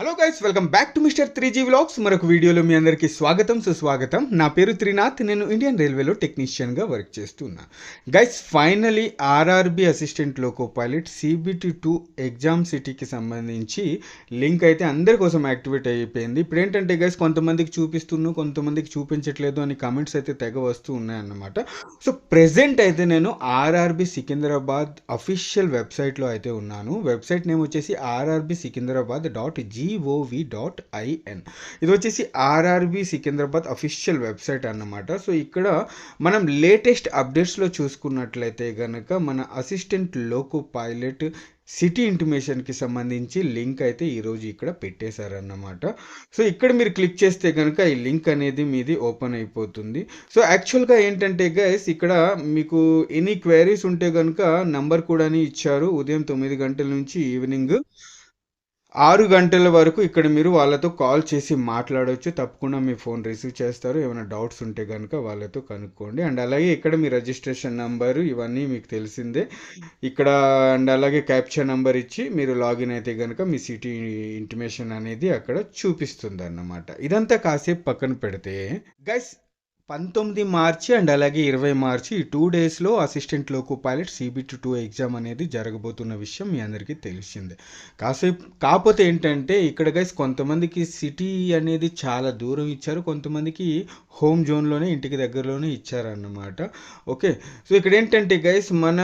Hello guys welcome back to mister three G vlogs మరొక వీడియోలో మీ అందరికీ స్వాగతం సుస్వాగతం. నా పేరు త్రినాథ్ నేను ఇండియన్ రైల్వేలో టెక్నీషియన్గా వర్క్ చేస్తున్నా. Guys finally RRB assistant loco pilot CBT two exam సిటీకి సంబంధించి లింక్ అయితే అందరి కోసం యాక్టివేట్ అయిపోయింది. ఇప్పుడు ఏంటంటే గైస్ కొంతమందికి చూపిస్తున్నాను కొంతమందికి చూపించట్లేదు అని కమెంట్స్ అయితే తెగ వస్తూ ఉన్నాయన్నమాట. సో ప్రెసెంట్ అయితే నేను ఆర్ఆర్బి సికింద్రాబాద్ అఫీషియల్ వెబ్సైట్లో అయితే ఉన్నాను. వెబ్సైట్ నేమ్ వచ్చేసి RRB Secunderabad dot G GOV dot IN ఇది వచ్చేసి ఆర్ఆర్బి సికింద్రాబాద్ అఫీషియల్ వెబ్సైట్ అన్నమాట. సో ఇక్కడ మనం లేటెస్ట్ అప్డేట్స్లో చూసుకున్నట్లయితే కనుక మన అసిస్టెంట్ లోకో పైలట్ సిటీ ఇంటిమేషన్కి సంబంధించి లింక్ అయితే ఈరోజు ఇక్కడ పెట్టేశారన్నమాట. సో ఇక్కడ మీరు క్లిక్ చేస్తే కనుక ఈ లింక్ అనేది మీది ఓపెన్ అయిపోతుంది. సో యాక్చువల్గా ఏంటంటే గైస్ ఇక్కడ మీకు ఎనీ క్వైరీస్ ఉంటే కనుక నంబర్ కూడా ఇచ్చారు. ఉదయం తొమ్మిది గంటల నుంచి ఈవినింగ్ ఆరు గంటల వరకు ఇక్కడ మీరు వాళ్ళతో కాల్ చేసి మాట్లాడవచ్చు తప్పకుండా మీ ఫోన్ రిసీవ్ చేస్తారు. ఏమైనా డౌట్స్ ఉంటే కనుక వాళ్ళతో కనుక్కోండి. అండ్ అలాగే ఇక్కడ మీ రిజిస్ట్రేషన్ నంబరు ఇవన్నీ మీకు తెలిసిందే. ఇక్కడ అండ్ అలాగే క్యాప్చర్ నంబర్ ఇచ్చి మీరు లాగిన్ అయితే కనుక మీ సిటీ ఇంటిమేషన్ అనేది అక్కడ చూపిస్తుంది అన్నమాట ఇదంతా కాసేపు పక్కన పెడితే గైస్ పంతొమ్మిది మార్చి అండ్ అలాగే ఇరవై మార్చి ఈ టూ డేస్లో assistant loco pilot CBT two exam అనేది జరగబోతున్న విషయం మీ అందరికీ తెలిసిందే. కాసేపు కాకపోతే ఏంటంటే ఇక్కడ గైస్ కొంతమందికి సిటీ అనేది చాలా దూరం ఇచ్చారు కొంతమందికి హోమ్ జోన్లోనే ఇంటికి దగ్గరలోనే ఇచ్చారన్నమాట. ఓకే సో ఇక్కడ ఏంటంటే గైస్ మన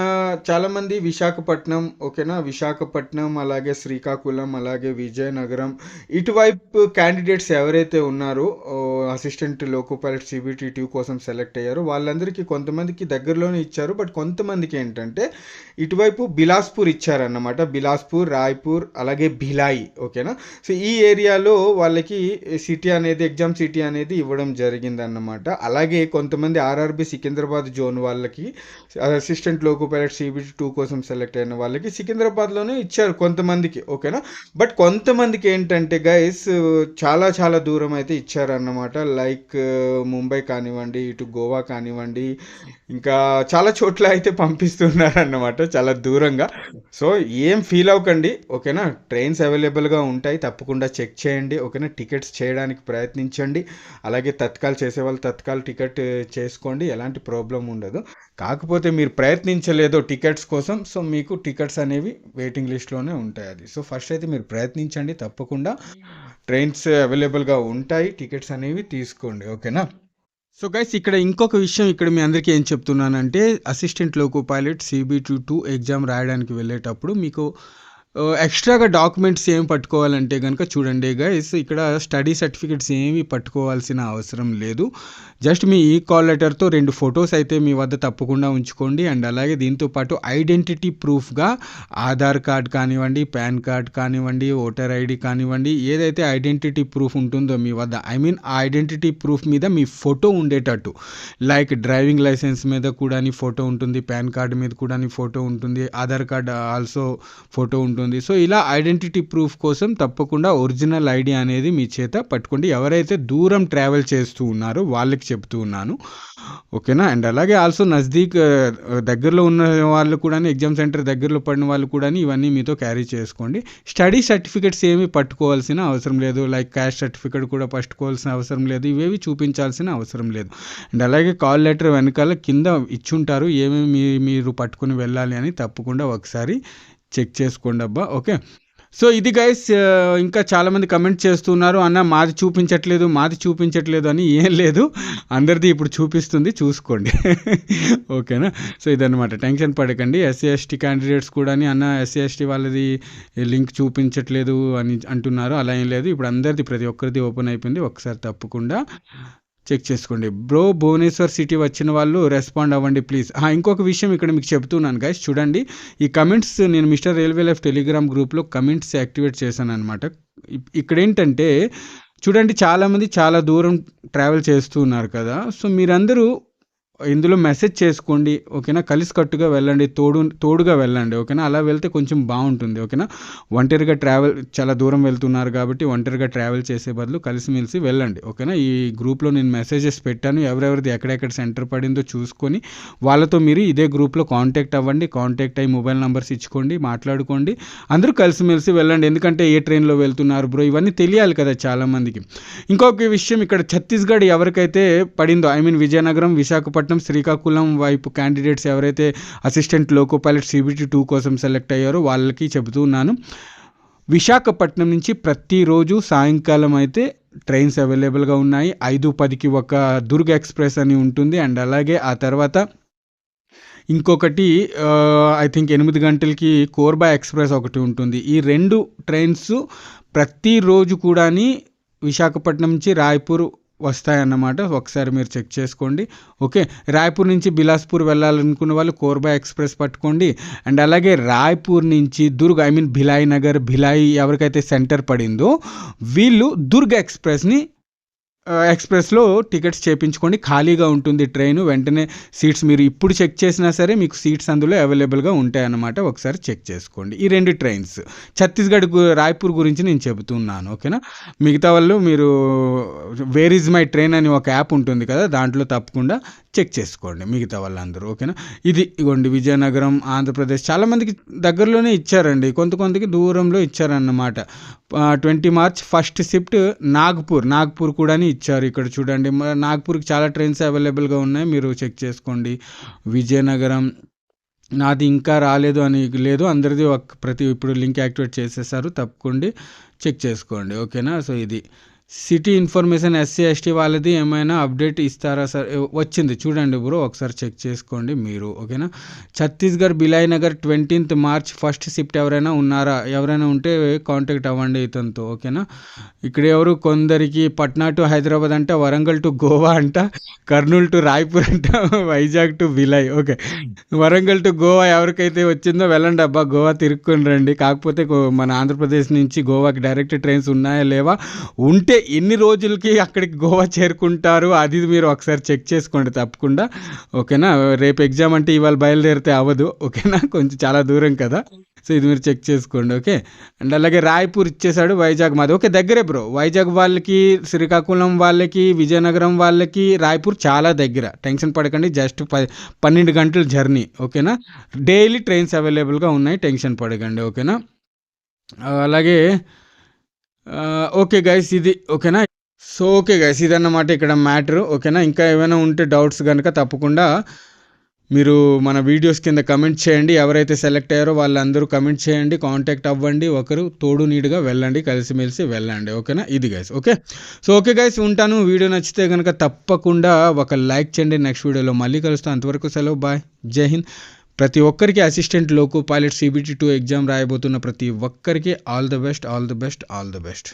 చాలామంది విశాఖపట్నం ఓకేనా విశాఖపట్నం అలాగే శ్రీకాకుళం అలాగే విజయనగరం ఇటువైపు క్యాండిడేట్స్ ఎవరైతే ఉన్నారో assistant loco pilot CBT two కోసం సెలెక్ట్ అయ్యారు. వాళ్ళందరికీ కొంతమందికి దగ్గరలోనే ఇచ్చారు. బట్ కొంతమందికి ఏంటంటే ఇటువైపు బిలాస్పూర్ ఇచ్చారన్నమాట. బిలాస్పూర్ రాయ్పూర్ అలాగే భిలాయి ఓకేనా? సో ఈ ఏరియాలో వాళ్ళకి సిటీ అనేది ఎగ్జామ్ సిటీ అనేది ఇవ్వడం జరిగిందన్నమాట. అలాగే కొంతమంది ఆర్ఆర్బి సికింద్రాబాద్ జోన్ వాళ్ళకి assistant loco pilot CBT two కోసం సెలెక్ట్ అయిన వాళ్ళకి సికింద్రాబాద్లోనే ఇచ్చారు కొంతమందికి ఓకేనా? బట్ కొంతమందికి ఏంటంటే గైస్ చాలా చాలా దూరం అయితే ఇచ్చారన్నమాట. లైక్ ముంబై కానీ కానివ్వండి ఇటు గోవా కానివ్వండి ఇంకా చాలా చోట్ల అయితే పంపిస్తున్నారు అన్నమాట చాలా దూరంగా. సో ఏం ఫీల్ అవ్వకండి ఓకేనా? ట్రైన్స్ అవైలబుల్గా ఉంటాయి తప్పకుండా చెక్ చేయండి ఓకేనా? టికెట్స్ చేయడానికి ప్రయత్నించండి. అలాగే తత్కాల్ చేసేవాళ్ళు తత్కాల్ టికెట్ eh, చేసుకోండి ఎలాంటి ప్రాబ్లం ఉండదు. కాకపోతే మీరు ప్రయత్నించలేదో టికెట్స్ కోసం సో మీకు టికెట్స్ అనేవి వెయిటింగ్ లిస్ట్లోనే ఉంటాయి అది. సో ఫస్ట్ అయితే మీరు ప్రయత్నించండి తప్పకుండా. ట్రైన్స్ అవైలబుల్గా ఉంటాయి టికెట్స్ అనేవి తీసుకోండి ఓకేనా? సో గైస్ ఇక్కడ ఇంకొక విషయం ఇక్కడ మీ అందరికీ ఏం చెప్తున్నానంటే assistant loco pilot CBT two exam రాయడానికి వెళ్ళేటప్పుడు మీకు ఎక్స్ట్రాగా డాక్యుమెంట్స్ ఏమి పట్టుకోవాలంటే కనుక చూడండి గైస్ ఇక్కడ స్టడీ సర్టిఫికెట్స్ ఏమి పట్టుకోవాల్సిన అవసరం లేదు. జస్ట్ మీ ఈ కాల్ లెటర్తో రెండు ఫొటోస్ అయితే మీ వద్ద తప్పకుండా ఉంచుకోండి. అండ్ అలాగే దీంతో పాటు ఐడెంటిటీ ప్రూఫ్గా ఆధార్ కార్డ్ కానివ్వండి పాన్ కార్డ్ కానివ్వండి ఓటర్ ఐడి కానివ్వండి ఏదైతే ఐడెంటిటీ ప్రూఫ్ ఉంటుందో మీ వద్ద ఐ మీన్ ఆ ఐడెంటిటీ ప్రూఫ్ మీద మీ ఫోటో ఉండేటట్టు. లైక్ డ్రైవింగ్ లైసెన్స్ మీద కూడా ఫోటో ఉంటుంది పాన్ కార్డ్ మీద కూడా ఫోటో ఉంటుంది ఆధార్ కార్డ్ ఆల్సో ఫోటో ఉంటుంది. సో ఇలా ఐడెంటిటీ ప్రూఫ్ కోసం తప్పకుండా ఒరిజినల్ ఐడి అనేది మీ చేత పట్టుకోండి. ఎవరైతే దూరం ట్రావెల్ చేస్తూ ఉన్నారో వాళ్ళకి చెప్తూ ఉన్నాను. ఓకేనా? అండ్ అలాగే ఆల్సో నజదీక్ దగ్గరలో ఉన్న వాళ్ళు కూడా ఎగ్జామ్ సెంటర్ దగ్గరలో పడిన వాళ్ళు కూడా ఇవన్నీ మీతో క్యారీ చేసుకోండి. స్టడీ సర్టిఫికెట్స్ ఏమి పట్టుకోవాల్సిన అవసరం లేదు. లైక్ క్యాష్ సర్టిఫికెట్ కూడా పట్టుకోవాల్సిన అవసరం లేదు. ఇవేవి చూపించాల్సిన అవసరం లేదు. అండ్ అలాగే కాల్ లెటర్ వెనకాల కింద ఇచ్చుంటారు. ఏమేమి మీరు పట్టుకుని వెళ్ళాలి అని తప్పకుండా ఒకసారి చెక్ చేసుకోండి అబ్బా ఓకే? సో ఇది గైస్ ఇంకా చాలామంది కమెంట్ చేస్తున్నారు అన్న మాది చూపించట్లేదు మాది చూపించట్లేదు అని ఏం లేదు. అందరిది ఇప్పుడు చూపిస్తుంది చూసుకోండి. ఓకేనా? సో ఇదన్నమాట. టెన్షన్ పడకండి. ఎస్సీ ఎస్టీ క్యాండిడేట్స్ కూడా అన్న ఎస్సీ ఎస్టీ వాళ్ళది లింక్ చూపించట్లేదు అని అంటున్నారు అలా ఏం లేదు. ఇప్పుడు అందరిది ప్రతి ఒక్కరిది ఓపెన్ అయిపోయింది ఒకసారి తప్పకుండా. చెక్ చేసుకోండి. బ్రో భువనేశ్వర్ సిటీ వచ్చిన వాళ్ళు రెస్పాండ్ అవ్వండి ప్లీజ్ ఇంకొక విషయం ఇక్కడ మీకు చెప్తున్నాను గైస్ చూడండి. ఈ కమెంట్స్ నేను మిస్టర్ రైల్వే లైఫ్ టెలిగ్రామ్ గ్రూప్లో కమెంట్స్ యాక్టివేట్ చేశాను అనమాట ఇక్కడ ఏంటంటే చూడండి చాలామంది చాలా దూరం ట్రావెల్ చేస్తూ ఉన్నారు కదా. సో మీరందరూ ఇందులో మెసేజ్ చేసుకోండి ఓకేనా? కలిసికట్టుగా వెళ్ళండి తోడు తోడుగా వెళ్ళండి ఓకేనా? అలా వెళ్తే కొంచెం బాగుంటుంది ఓకేనా? ఒంటరిగా ట్రావెల్ చాలా దూరం వెళ్తున్నారు కాబట్టి ఒంటరిగా ట్రావెల్ చేసే బదులు కలిసిమెలిసి వెళ్ళండి ఓకేనా? ఈ గ్రూప్లో నేను మెసేజెస్ పెట్టాను ఎవరెవరిది ఎక్కడెక్కడ సెంటర్ పడిందో చూసుకొని వాళ్ళతో మీరు ఇదే గ్రూప్లో కాంటాక్ట్ అవ్వండి కాంటాక్ట్ అయ్యి మొబైల్ నెంబర్స్ ఇచ్చుకోండి మాట్లాడుకోండి అందరూ కలిసిమెలిసి వెళ్ళండి. ఎందుకంటే ఏ ట్రైన్లో వెళ్తున్నారు బ్రో ఇవన్నీ తెలియాలి కదా చాలామందికి ఇంకొక విషయం ఇక్కడ ఛత్తీస్గఢ్ ఎవరికైతే పడిందో ఐ మీన్ విజయనగరం విశాఖపట్నం శ్రీకాకుళం వైపు క్యాండిడేట్స్ ఎవరైతే assistant loco pilot CBT two కోసం సెలెక్ట్ అయ్యారో వాళ్ళకి చెబుతున్నాను విశాఖపట్నం నుంచి ప్రతిరోజు సాయంకాలం అయితే ట్రైన్స్ అవైలబుల్గా ఉన్నాయి. ఐదు పదికి ఒక దుర్గ్ ఎక్స్ప్రెస్ అని ఉంటుంది. అండ్ అలాగే ఆ తర్వాత ఇంకొకటి ఐ థింక్ ఎనిమిది గంటలకి కోర్బా ఎక్స్ప్రెస్ ఒకటి ఉంటుంది. ఈ రెండు ట్రైన్స్ ప్రతిరోజు కూడాని విశాఖపట్నం నుంచి రాయ్పూర్ వస్తాయన్నమాట. ఒకసారి మీరు చెక్ చేసుకోండి. ఓకే రాయ్పూర్ నుంచి బిలాస్పూర్ వెళ్ళాలనుకున్న వాళ్ళు కోర్బా ఎక్స్ప్రెస్ పట్టుకోండి. అండ్ అలాగే రాయ్పూర్ నుంచి దుర్గ్ ఐ మీన్ భిలాయి నగర్ భిలాయి ఎవరికైతే సెంటర్ పడిందో వీళ్ళు దుర్గ్ ఎక్స్ప్రెస్ని ఎక్స్ప్రెస్లో టికెట్స్ చేయించుకోండి ఖాళీగా ఉంటుంది ట్రైన్. వెంటనే సీట్స్ మీరు ఇప్పుడు చెక్ చేసినా సరే మీకు సీట్స్ అందులో అవైలబుల్గా ఉంటాయన్నమాట. ఒకసారి చెక్ చేసుకోండి. ఈ రెండు ట్రైన్స్. ఛత్తీస్గఢ్ గు- రాయ్పూర్ గురించి నేను చెబుతున్నాను. ఓకేనా? మిగతా వాళ్ళు మీరు వేర్ ఈజ్ మై ట్రైన్ అని ఒక యాప్ ఉంటుంది కదా దాంట్లో తప్పకుండా చెక్ చేసుకోండి మిగతా వాళ్ళందరూ. ఓకేనా? ఇది ఇగోండి విజయనగరం ఆంధ్రప్రదేశ్. చాలామందికి దగ్గరలోనే ఇచ్చారండి. కొంత కొంతకి దూరంలో ఇచ్చారన్నమాట. Twenty March first shift Nagpur. Nagpur కూడా ఇచ్చారు ఇక్కడ చూడండి. నాగ్పూర్కి చాలా ట్రైన్స్ అవైలబుల్గా ఉన్నాయి. మీరు చెక్ చేసుకోండి. విజయనగరం నాది ఇంకా రాలేదు అని లేదు. అందరిది ఒక ప్రతి ఇప్పుడు లింక్ యాక్టివేట్ చేసేసారు. తప్పకుండా చెక్ చేసుకోండి. ఓకేనా? సో ఇది. సిటీ ఇన్ఫర్మేషన్ ఎస్సీ ఎస్టీ వాళ్ళది ఏమైనా అప్డేట్ ఇస్తారా సార్? వచ్చింది. చూడండి బ్రో ఒకసారి చెక్ చేసుకోండి మీరు ఓకేనా? Chhattisgarh Bhilai Nagar twentieth March first shift ఎవరైనా ఉన్నారా? ఎవరైనా ఉంటే కాంటాక్ట్ అవ్వండి ఇతనితో ఓకేనా? ఇక్కడ ఎవరు? కొందరికి పట్నా టు హైదరాబాద్ అంట వరంగల్ టు గోవా అంట కర్నూలు టు రాయ్పూర్ అంట Vizag to Bhilai okay. Warangal to Goa ఎవరికైతే వచ్చిందో వెళ్ళండి అబ్బా గోవా తిరుక్కొని రండి. కాకపోతే మన ఆంధ్రప్రదేశ్ నుంచి గోవాకి డైరెక్ట్ ట్రైన్స్ ఉన్నాయా లేవా? ఉంటే ఎన్ని రోజులకి అక్కడికి గోవా చేరుకుంటారు? అది మీరు ఒకసారి చెక్ చేసుకోండి తప్పకుండా. ఓకేనా? రేపు ఎగ్జామ్ అంటే ఇవాళ బయలుదేరితే అవ్వదు. ఓకేనా? కొంచెం చాలా దూరం కదా. సో ఇది మీరు చెక్ చేసుకోండి. ఓకే? అండ్ అలాగే రాయ్పూర్ ఇచ్చేసాడు వైజాగ్ మాది. ఓకే దగ్గరే బ్రో. వైజాగ్ వాళ్ళకి శ్రీకాకుళం వాళ్ళకి విజయనగరం వాళ్ళకి రాయ్పూర్ చాలా దగ్గర. టెన్షన్ పడకండి. జస్ట్ ప పన్నెండు గంటల జర్నీ. ఓకేనా? డైలీ ట్రైన్స్ అవైలబుల్గా ఉన్నాయి. టెన్షన్ పడకండి. ఓకేనా? అలాగే ఓకే గైస్ ఇది ఓకేనా? సో ఓకే గైస్ ఇదన్నమాట ఇక్కడ మ్యాటర్ ఓకేనా? ఇంకా ఏమైనా ఉంటే డౌట్స్ కనుక తప్పకుండా మీరు మన వీడియోస్ కింద కమెంట్ చేయండి. ఎవరైతే సెలెక్ట్ అయ్యారో వాళ్ళందరూ కమెంట్ చేయండి. కాంటాక్ట్ అవ్వండి. ఒకరు తోడు నీడుగా వెళ్ళండి. కలిసిమెలిసి వెళ్ళండి. ఓకేనా? ఇది guys okay? So okay guys ఉంటాను. వీడియో నచ్చితే కనుక తప్పకుండా ఒక లైక్ చేయండి. నెక్స్ట్ వీడియోలో మళ్ళీ కలుస్తాను అంతవరకు సెలవు. బాయ్ జై హింద్. ప్రతి ఒక్కరికి assistant loco pilot CBT two exam రాయబోతున్న ప్రతి ఒక్కరికి all the best all the best all the best